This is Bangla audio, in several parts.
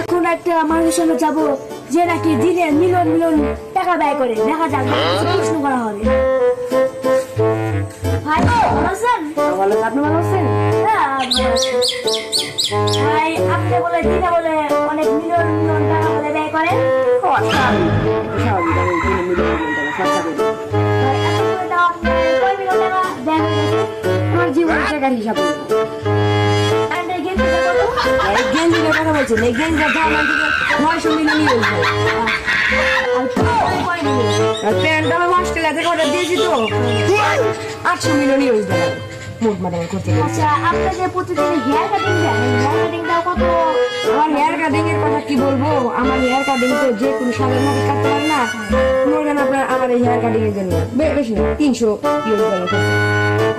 এখন একটা মানুষের সঙ্গে যাব যে নাকি দিনে মিলন মিলন টাকা ব্যয় করে দেখা যাক প্রশ্ন করা হবে ভাই ভালো আছেন ভালো আপনি ভালো আছেন হ্যাঁ, ভালো আছি। ভাই আপনি বলে দিনে বলে অনেক টাকা বলে ব্যয় আচ্ছা স্বাভাবিক বলছেন এই গেঞ্জিটার দাম আনতে নয়শো মিলিয়ন ইউজ আর প্যান্ট আমি অস্ট্রেলিয়া থেকে অর্ডার দিয়েছি তো। আটশো মিলিয়ন ইউজ ডলার মোট মাদার করতে গেছে আচ্ছা আপনার যে প্রতিদিন হেয়ার কাটিং দেন হেয়ার কাটিংটা কত? আমার হেয়ার কাটিং এর কথা কি বলব? আমার হেয়ার কাটিং তো যে কোনো সাধারণ মানুষ কাটতে পারে না। মনে করেন আপনার আমার এই হেয়ার কাটিং এর জন্য। বেশি না তিনশো ইউজ খরচা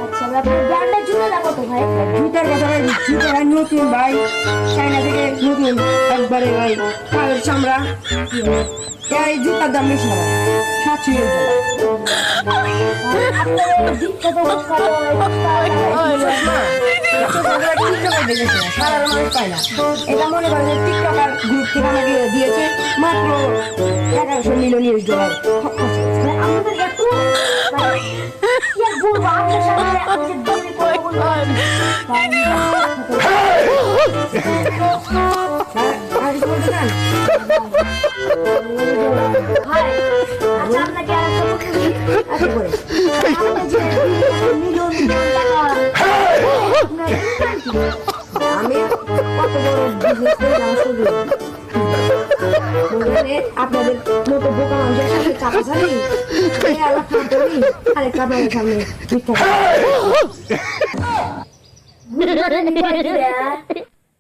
আচ্ছা আপনার ব্র্যান্ডের জুতোটা কত ভাই? জুতার কথা ভাই জুতা ভাই নতুন ভাই। চাইনা থেকে একবারে ভাই কালের চামড়া এই জুতার দাম বেশি না সাতশো ইউজ ডলার আপনার এই দিক কত কত সাধারণ মানুষ পায় না এটা মনে করেন টিকটকার গ্রুপ থেকে আমাকে দিয়েছে মাত্র এগারোশো মিলিয়ন ইউজ ডলার আমাদের এত কি আর বলব আপনার সাথে আমি যে আমি কত বড় বিজনেস করে শুধু আপনাদের মতো বোকা মানুষের সাথে চাপা চালি করি আরেকটা আপনাদের সামনে মিথ্যা